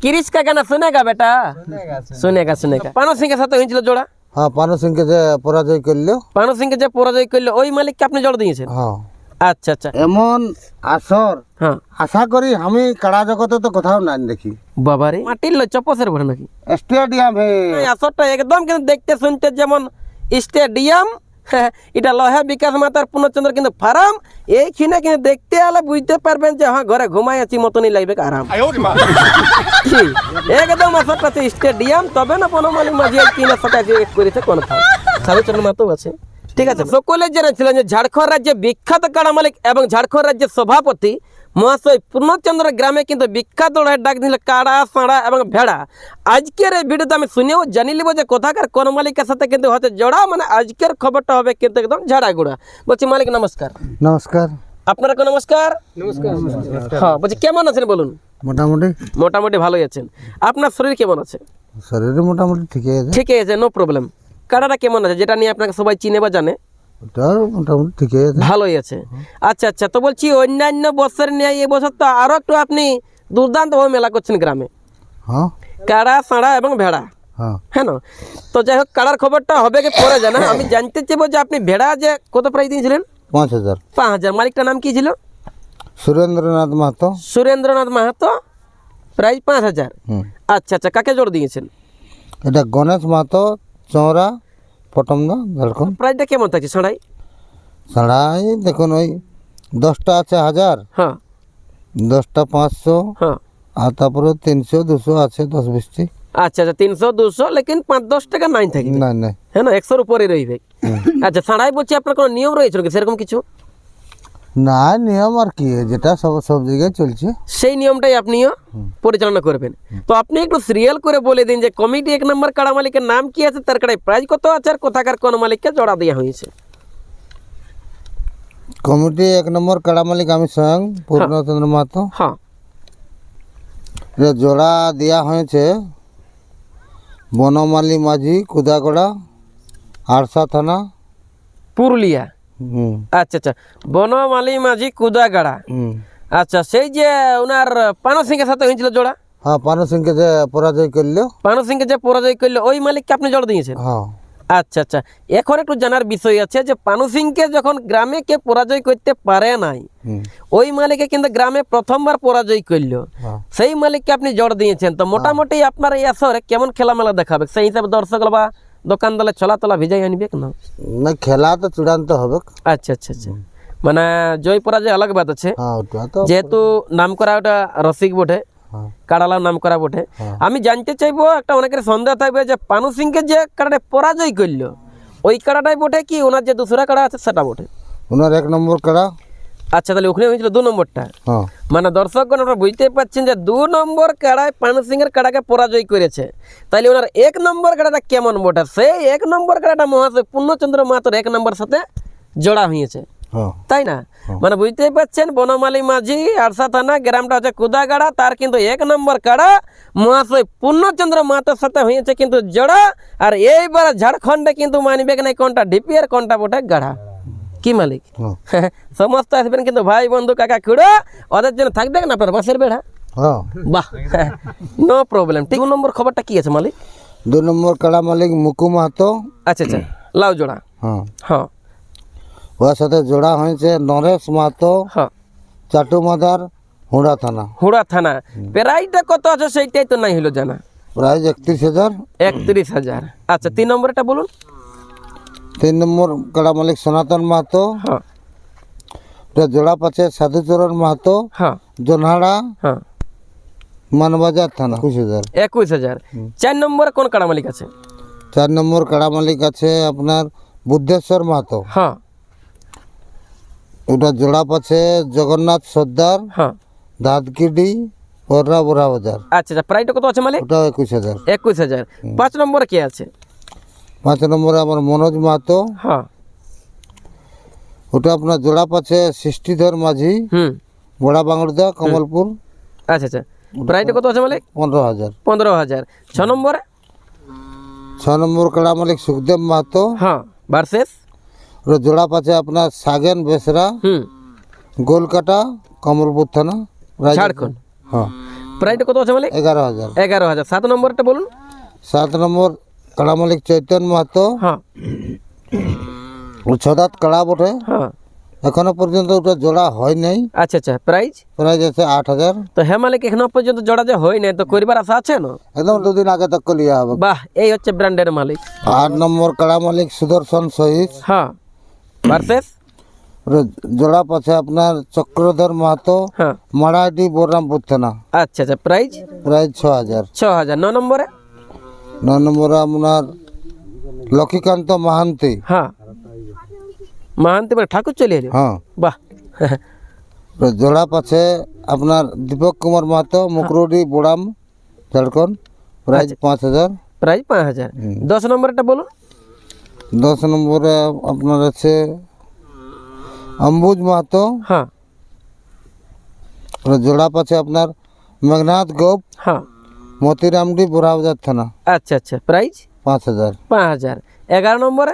किरीश का गाना सुनेगा बेटा सुनेगा सुनेगा पानो सिंह के साथ হয়েছিল জোড়া হ্যাঁ পানু সিংকে যে পরাজয় করলো পানো সিংকে যে পরাজয় করলো ওই মালিককে আপনি জোড়া দিয়েছেন হ্যাঁ আচ্ছা আচ্ছা এমন আসর হ্যাঁ আশা করি আমি কাড়া জগতে তো কোথাও নাই দেখি বাবারে মাটির লো চপসের ভরে নাকি স্টেডিয়াম হে এই আসরটা একদম কিন্তু দেখতে শুনতে যেমন স্টেডিয়াম এটা লহা বিকাশ মাতার পূর্ণচন্দ্র কিন্তু ফার্ম। এইখানে কিন্তু দেখতে আলে বুঝতে পারবেন যে হ্যাঁ ঘরে ঘুমাই আছি মতনই লাগবে আরাম। কি? একদম আসার কাছে স্টেডিয়াম তবে না বনমালী মাঝি কিনা সটা করেছে কোন সাধুচরণ মাতো আছে। ঠিক আছে। সকলে জেনেছিলেন যে ঝাড়খণ্ড রাজ্যে বিখ্যাত কাড়া মালিক এবং ঝাড়খণ্ড রাজ্যের সভাপতি মহাশয় পূর্ণচন্দ্র গ্রামে কিন্তু বিখ্যাত লড়াই ডাক দিল কাড়া সাঁড়া এবং ভেড়া। আজকের এই ভিডিওতে আমি শুনেও জানি লিব যে কোথাকার কোন মালিকের সাথে কিন্তু হয়তো জোড়া মানে আজকের খবরটা হবে কিন্তু একদম ঝাড়াগুড়া। বলছি মালিক নমস্কার। নমস্কার। আপনার নমস্কার? নমস্কার। হ্যাঁ বলছি কেমন আছেন বলুন? মোটামুটি। মোটামুটি ভালোই আছেন। আপনার শরীর কেমন আছে? শরীরে মোটামুটি ঠিকই আছে। ঠিকই আছে নো প্রবলেম কাড়াটা কেমন আছে যেটা নিয়ে আপনাকে সবাই চিনে বা জানে? ওটাও মোটামুটি ঠিকই আছে। ভালোই আছে। আচ্ছা আচ্ছা তো বলছি অন্যান্য বছর নিয়ে এই বছর তো আরও একটু আপনি দুর্দান্তভাবে মেলা করছেন গ্রামে। হ্যাঁ। কাড়া সাঁড়া এবং ভেড়া। হ্যাঁ। হ্যাঁ না? তো যাই হোক কাড়ার খবরটা হবে কি পরে জানা। আমি জানতে চাইব যে আপনি ভেড়া যে কত প্রাইস দিয়েছিলেন? পাঁচ হাজার। পাঁচ হাজার। মালিকটার নাম কি ছিল? সুরেন্দ্রনাথ মাহাতো। সুরেন্দ্রনাথ মাহাতো। প্রাইস পাঁচ হাজার। আচ্ছা আচ্ছা কাকে জোর দিয়েছেন? এটা গণেশ মাহাতো চৌরা পটমদা ঝাড়খণ্ড প্রাইসটা কেমন থাকছে সাঁড়াই ছাড়াই দেখুন ওই দশটা আছে হাজার হ্যাঁ। দশটা পাঁচশো হ্যাঁ। আর তারপরে তিনশো দুশো আছে দশ বিশটি। আচ্ছা আচ্ছা তিনশো দুশো লেকিন পাঁচ দশ টাকা নাই থাকবে। না না হ্যাঁ না একশোর উপরে রইবে। আচ্ছা সাঁড়াই বলছি আপনার কোনো নিয়ম রয়েছে নাকি? সেরকম কিছু? না নিয়ম আর কি যেটা সব সব জায়গায় চলছে। সেই নিয়মটাই আপনিও পরিচালনা করবেন। তো আপনি একটু সিরিয়াল করে বলে দিন যে কমিটি এক নম্বর কাড়া মালিকের নাম কি আছে তার কাড়ায় প্রাইজ কত আছে আর কোথাকার কোন মালিককে জোড়া দেওয়া হয়েছে? কমিটি এক নম্বর কাড়া মালিক আমি স্বয়ং পূর্ণচন্দ্র মাহাতো। হ্যাঁ। জোড়া দেওয়া হয়েছে বনমালী মাঝি কুদাগড়া আরসা থানা। পুরুলিয়া। আচ্ছা আচ্ছা। বনমালী মাঝি কুদাগাড়া। আচ্ছা সেই যে ওনার পানো সিংহের সাথে হয়েছিল জোড়া? হ্যাঁ পানু সিংকে যে পরাজয় করল। পানো সিংকে যে পরাজয় করল ওই মালিককে আপনি জোড়া দিয়েছেন? হ্যাঁ। আচ্ছা আচ্ছা। এখন একটু জানার বিষয় আছে যে পানু সিংকে যখন গ্রামে কে পরাজয় করতে পারে নাই ওই মালিকে কিন্তু গ্রামে প্রথমবার পরাজয় করল। হ্যাঁ। সেই মালিককে আপনি জোর দিয়েছেন। তো মোটামুটি আপনার এই আসরে কেমন খেলামেলা দেখাবে? সেই হিসাবে দর্শক বা দোকানদারে চলা তোলা ভিজাই আনবে না না খেলা তো চূড়ান্ত হবে আচ্ছা আচ্ছা আচ্ছা। মানে জয় পরাজয় আলাগ বাত আছে হ্যাঁ যেহেতু নাম করা ওটা রসিক বটে হ্যাঁ। কাড়ালার নাম করা বটে আমি জানতে চাইব একটা অনেকের সন্দেহ থাকবে যে পানু সিংকে যে কাড়াটা পরাজয় করল ওই কাড়াটাই বটে কি ওনার যে দুসরা কাড়া আছে সেটা বটে? ওনার এক নম্বর কাড়া। আচ্ছা তাহলে ওখানে হয়েছিল দু নম্বরটা। হ্যাঁ। মানে দর্শকগণ আপনারা বুঝতে পারছেন যে দু নম্বর কাড়ায় পানু সিংয়ের কাড়াকে পরাজয় করেছে। তাইলে ওনার এক নম্বর কাড়াটা কেমন বটে? সেই এক নম্বর কাড়াটা মহাশয় পূর্ণচন্দ্র মাতর এক নম্বর সাথে জোড়া হয়েছে। হ্যাঁ। তাই না? মানে বুঝতেই পারছেন বনমালী মাঝি আরসা থানা গ্রামটা হচ্ছে কুদাগাড়া তার কিন্তু এক নম্বর কাড়া মহাশয় পূর্ণচন্দ্র মাতার সাথে হয়েছে কিন্তু জোড়া। আর এইবার ঝাড়খণ্ডে কিন্তু মানবে নাই কোনটা ডিপি আর কোনটা বটে গাড়া। কি মালিক? হ্যাঁ সমস্ত আসবেন কিন্তু ভাই বন্ধু কাকা খুড়ো ওদের জন্য থাকবে না আপনার বাসের বেড়া? হ্যাঁ বাহ নো প্রবলেম দু নম্বর খবরটা কি আছে মালিক? দু নম্বর কাড়া মালিক মুকু মাহাতো। আচ্ছা আচ্ছা লাউ জোড়া। হ্যাঁ হ্যাঁ। ওর সাথে জোড়া হয়েছে নরেশ মাহাতো হ্যাঁ। চাটু মাদার হুড়া থানা। হুড়া থানা। প্রাইসটা কত আছে সেইটাই তো নাই হলো জানা। প্রাইস একত্রিশ হাজার। একত্রিশ হাজার। আচ্ছা তিন নম্বরটা বলুন। তিন নম্বর কাড়া মালিক সনাতন মাহাতো হ্যাঁ। ওটা জোড়া পাচ্ছে সাধুচরণ মাহাতো হ্যাঁ। জোনহাড়া হ্যাঁ। মানবাজার থানা। একুশ হাজার। একুশ হাজার। চার নম্বরে কোন কাড়া মালিক আছে? চার নম্বর কাড়া মালিক আছে আপনার বুদ্ধেশ্বর মাহাতো। হ্যাঁ। ওটা জোড়া পাচ্ছে জগন্নাথ সর্দার হ্যাঁ। দাঁতকিডি পররা বোরা বাজার। আচ্ছা আচ্ছা প্রাইসটা কত আছে মালিক? ওটাও একুশ হাজার। একুশ হাজার। পাঁচ নম্বরে কে আছে? পাঁচ নম্বরে আমার মনোজ মাহাতো। হ্যাঁ। ওটা আপনার জোড়া পাচ্ছে সৃষ্টিধর মাঝি। হুম। বড়া বাংলাদা কমলপুর। আচ্ছা আচ্ছা। প্রাইসটা কত আছে মালিক? পনেরো হাজার। পনেরো হাজার। ছ নম্বরে? ছ নম্বর কাড়া মালিক সুখদেব মাহাতো। হ্যাঁ ভার্সেস ওটা জোড়া পাচ্ছে আপনার সাগেন বেসরা। হুম। গোলকাটা কমলপুর থানা। ঝাড়খণ্ড। হ্যাঁ। প্রাইসটা কত আছে মালিক? এগারো হাজার। এগারো হাজার। সাত নম্বরটা বলুন। সাত নম্বর কাড়া মালিক চৈতন্য মাহাতো। হ্যাঁ। ছদাত কাড়া বটে। হ্যাঁ। এখনও পর্যন্ত ওটা জোড়া হয় নাই। আচ্ছা আচ্ছা প্রাইস প্রাইস আছে আট হাজার। তো হ্যাঁ মালিক এখনও পর্যন্ত জোড়া যে হয় নাই তো করিবার আশা আছে না? একদম দুদিন আগে তক লিয়া হবে। বাহ এই হচ্ছে ব্র্যান্ডের মালিক। আট নম্বর কাড়া মালিক সুদর্শন সহিত। হ্যাঁ। ভার্সেস জোড়া পাচ্ছে আপনার চক্রধর মাহাতো। হ্যাঁ। মারাডি বোররামপুর থানা। আচ্ছা আচ্ছা প্রাইস প্রাইস ছ হাজার। ছ হাজার। ন নম্বরে? ন নম্বরে আপনার লক্ষ্মীকান্ত মাহান্তি হ্যাঁ মাহান্তি মানে ঠাকুর চলে এলো হ্যাঁ বাহ জোড়া পাচ্ছে আপনার দীপক কুমার মাহাতো মুকরুডি বোড়াম ঝাড়খণ্ড প্রাইস পাঁচ হাজার প্রাইস পাঁচ হাজার দশ নম্বরটা বলুন দশ নম্বরে আপনার আছে অম্বুজ মাহাতো হ্যাঁ আর জোড়া পাচ্ছে আপনার মেঘনাথ গোপ হ্যাঁ মতিরামডি বোরাবাজার থানা। আচ্ছা আচ্ছা প্রাইস পাঁচ হাজার। পাঁচ হাজার। এগারো নম্বরে?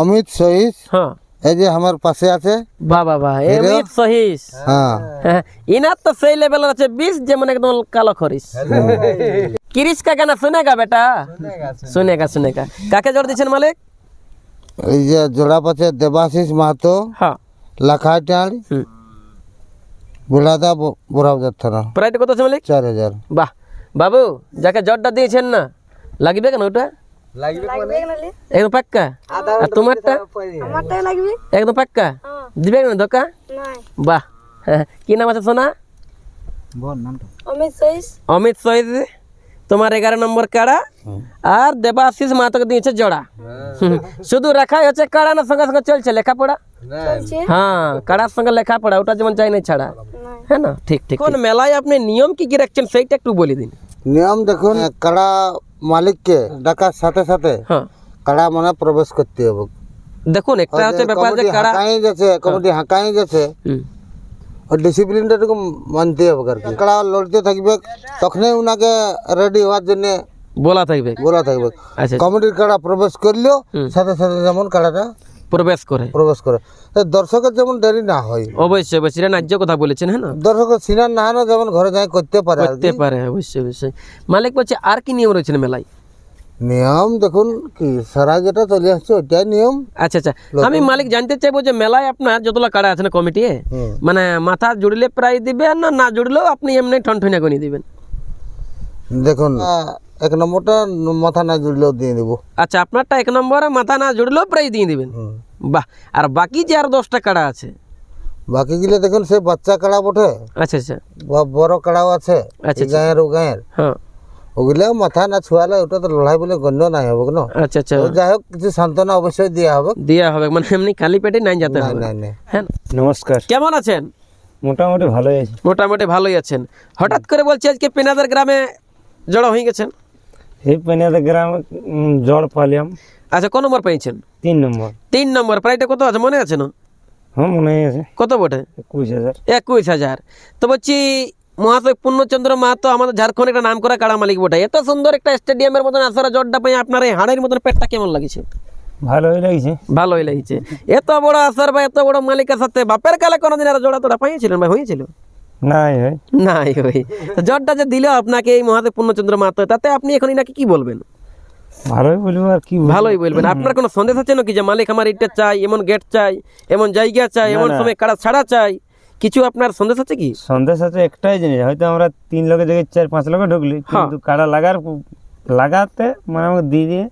অমিত সহিস। হ্যাঁ। এই যে আমার পাশে আছে। বাহ বাহ এমিত সহিস। হ্যাঁ। হ্যাঁ, ইনার তো সেই লেভেলের আছে বিষ যেমন একদম কালো খরিস। কিরিস কা গানা শুনেগা বেটা? শুনেগা শুনেগা কাকে জোর দিচ্ছেন মালিক? এই যে জোড়া পাচ্ছে দেবাশিস মাহাতো। হ্যাঁ। লাখাটাড় হুম। বুলাদা বোরাবাজার থানা। প্রাইস কত আছে মালিক? চার হাজার। বাহ বাবু যাকে জটটা দিয়েছেন না লাগবে কেন ওটা? একদম পাক্কা? আর তোমারটা? আমারটাই লাগবে? একদম পাক্কা? দিবে কেন ধোকা? বাহ। হ্যাঁ, কি নাম আছে সোনা? অমিত সহিদ তোমার এগারো নম্বর কাড়া। আর দেবাশিস মাতকে দিয়েছে জোড়া। শুধু রাখাই হচ্ছে কাড়া না সঙ্গে সঙ্গে চলছে লেখাপড়া? হ্যাঁ কাড়ার সঙ্গে লেখাপড়া ওটা যেমন চাই না ছাড়া। হ্যাঁ না ঠিক ঠিক কোন মেলায় আপনি নিয়ম কি কি রাখছেন সেইটা একটু বলে দিন নিয়ম দেখুন কাড়া মালিককে ডাকার সাথে সাথে হ্যাঁ কাড়া মানে প্রবেশ করতে হবে দেখুন একটা হচ্ছে ব্যাপার যে কমিটি কাড়া হাঁকাই গেছে কমিটি হাঁকাই গেছে হুম, ওই ডিসিপ্লিনটা এরকম মানতে হবে আর কি কাড়া লড়তে থাকবে তখনই উনাকে রেডি হওয়ার জন্য বলা থাকবে বলা থাকবে আচ্ছা কমিটির কাড়া প্রবেশ করলেও সাথে সাথে যেমন কাড়াটা প্রবেশ করে। প্রবেশ করে। দর্শকের যেমন দেরি না হয়। অবশ্যই অবশ্যই। এটা ন্যায্য কথা বলেছেন হ্যাঁ না? দর্শকের সিনার না হানো যেমন ঘরে যাই করতে পারে করতে পারে অবশ্যই অবশ্যই। মালিক বলছে আর কি নিয়ম রয়েছে মেলায়? নিয়ম দেখুন কি সারা যেটা চলে আসছে ওইটাই নিয়ম। আচ্ছা আচ্ছা। আমি মালিক জানতে চাইব যে মেলায় আপনার যতগুলো কাড়া আছে না কমিটি মানে মাথা জুড়লে প্রায় দিবেন না না জুড়লেও আপনি এমনি ঠনঠনিয়া করে দিবেন? দেখুন এক নম্বরটা মাথা না জুড়লেও দিয়ে দেবো। আচ্ছা আপনারটা এক নম্বরে মাথা না জুড়লেও প্রায় দিয়ে দেবেন। বাহ আর বাকি যে আর দশটা কাড়া আছে? বাকি গিলে দেখুন সে বাচ্চা কাড়া বটে। আচ্ছা আচ্ছা। বা বড় কাড়াও আছে আচ্ছা, এই গায়ের ও গায়ের। হ্যাঁ। ওগুলো মাথা না ছুয়ালে ওটা তো লড়াই বলে গণ্য নাই হবে না? আচ্ছা আচ্ছা। যাই হোক কিছু সান্ত্বনা অবশ্যই দেওয়া হবে। দেওয়া হবে মানে এমনি খালি পেটে নাই যেতে হবে। হ্যাঁ। নমস্কার। কেমন আছেন? মোটামুটি ভালোই আছে। মোটামুটি ভালোই আছেন। হঠাৎ করে বলছি আজকে পেনাদের গ্রামে জড়ো হয়ে গেছেন? এই পানিয়াতে গ্রামে জল পালিয়াম। আচ্ছা কোন নম্বর পেয়েছেন তিন নম্বর। তিন নম্বর প্রাইটা কত আছে? মনে আছে না? হ্যাঁ মনে আছে। কত বটে? একুশ হাজার। একুশ হাজার। তো বলছি মহাশয় পূর্ণচন্দ্র মাহাতো আমাদের ঝাড়খণ্ড একটা নাম করা কাড়া মালিক বটে। এত সুন্দর একটা স্টেডিয়ামের মতন আসার জটটা পাই আপনার এই হাড়ের মতন পেটটা কেমন লাগছে? ভালোই লাগছে। ভালোই লাগছে। এত বড় আসার বা এত বড় মালিকের সাথে বাপের কালে কোনোদিন আর জোড়া তোড়া পাইছিলেন ভাই হয়েছিল নাই যে দিল আপনাকে এই মহাদেব পূর্ণচন্দ্র তাতে আপনি এখন এনাকে কি বলবেন? ভালোই বলব আর কি ভালোই বলবেন। আপনার কোনো সন্দেশ আছে নাকি যে মালিক আমার এটা চাই এমন গেট চাই এমন জায়গা চাই এমন সময় কাড়া ছাড়া চাই? কিছু আপনার সন্দেশ আছে কি? সন্দেশ আছে একটাই জিনিস হয়তো আমরা তিন লোকের জায়গায় চার পাঁচ লোকে ঢুকলি হ্যাঁ। কিন্তু কাড়া লাগার লাগাতে মানে আমাকে দিয়ে দিয়ে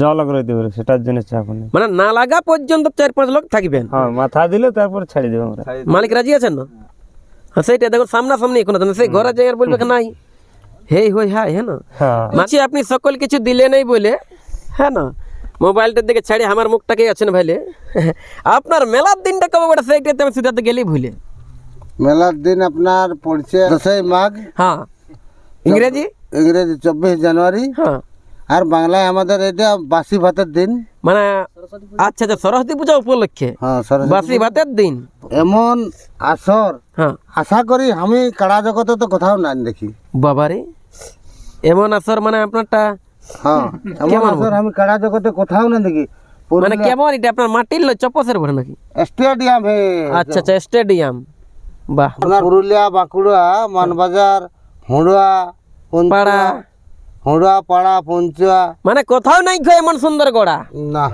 জল করে দেবে সেটার জন্য চাপ নেই। মানে না লাগা পর্যন্ত চার পাঁচ লোক থাকবেন? হ্যাঁ মাথা দিলে তারপর ছাড়ি দেবো আমরা। মালিক রাজি আছেন? না হ্যাঁ সেইটা দেখুন সামনাসামনি কোনো দিন। সেই ঘরে জায়গার বলবে কি নাই? হেই হই হাই হ্যাঁ না? হ্যাঁ। মাছি আপনি সকল কিছু দিলে নেই বলে হ্যাঁ না? মোবাইলটার দিকে ছাড়ি আমার মুখটাকেই আছেন ভাইলে? আপনার মেলার দিনটা কবে বটে? সেইটাতে আমি সেটাতে গেলেই ভুলে। মেলার দিন আপনার পড়ছে দশই মাঘ। হ্যাঁ। ইংরেজি ইংরেজি? চব্বিশ জানুয়ারি। হ্যাঁ। আর বাংলায় আমাদের এটা বাসি ভাতের দিন। মানে আচ্ছা আচ্ছা সরস্বতী পূজা উপলক্ষে? হ্যাঁ বাসি ভাতের দিন? এমন আসর। হ্যাঁ। আশা করি আমি কাড়া জগতে তো কোথাও না দেখি। বাবারে এমন আসর মানে আপনারটা হ্যাঁ এমন আসর আমি কাড়া জগতে কোথাও না দেখি। মানে কেমন এটা? আপনার মাটির চপসের ভরে নাকি? স্টেডিয়াম আচ্ছা আচ্ছা স্টেডিয়াম। বাহ। আপনার পুরুলিয়া বাঁকুড়া মানবাজার হুঁড়া পাড়া হুঁড়া পাড়া পঞ্চুয়া মানে কোথাও নাই খো এমন সুন্দর গড়া না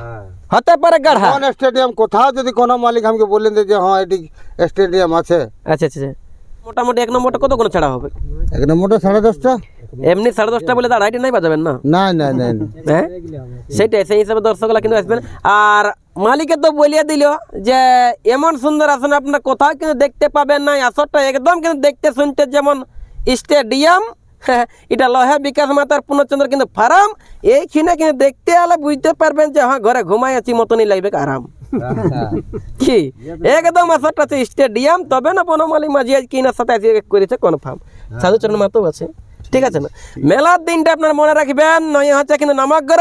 হতে পারে গাঢ়া কোন স্টেডিয়াম কোথাও যদি কোনো মালিক আমাকে বলেন যে হ্যাঁ এটি স্টেডিয়াম আছে আচ্ছা আচ্ছা। মোটামুটি এক নম্বরটা কত কোনো ছাড়া হবে এক নম্বরটা সাড়ে দশটা এমনি সাড়ে দশটা বলে তো আড়াইটা নাই বাজাবেন না না না না না। হ্যাঁ সেটাই সেই হিসাবে দর্শকরা কিন্তু আসবেন আর মালিকে তো বলিয়ে দিল যে এমন সুন্দর আসন আপনার কোথাও কিন্তু দেখতে পাবেন না আসরটা একদম কিন্তু দেখতে শুনতে যেমন স্টেডিয়াম এটা লহে বিকাশ মাতার পূর্ণচন্দ্র কিন্তু ফার্ম। এইখানে কিন্তু দেখতে আলে বুঝতে পারবেন যে হ্যাঁ ঘরে ঘুমাই আছি মতনই লাগবে আরাম। কি? একদম আসরটা আছে স্টেডিয়াম তবে না বনমালী মাঝি আজ কিনা সাথে করেছে কনফার্ম সাধুচরণ মাতো আছে। ঠিক। আছে না? মেলার দিনটা আপনার মনে রাখবেন নয় হচ্ছে কিন্তু নমগ্র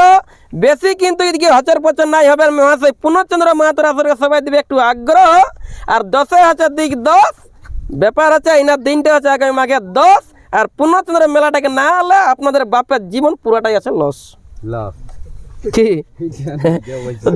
বেশি কিন্তু এদিকে হচর পচর নাই হবে মহাশয় পূর্ণচন্দ্র মাহাতোর আসরে সবাই দিবে একটু আগ্রহ। আর দশে হচ্ছে দিক দশ। ব্যাপার আছে ইনার দিনটা হচ্ছে আগামী মাঘের দশ। আর পূর্ণচন্দ্রের মেলাটাকে না হলে আপনাদের বাপের জীবন পুরাটাই আছে লস কি?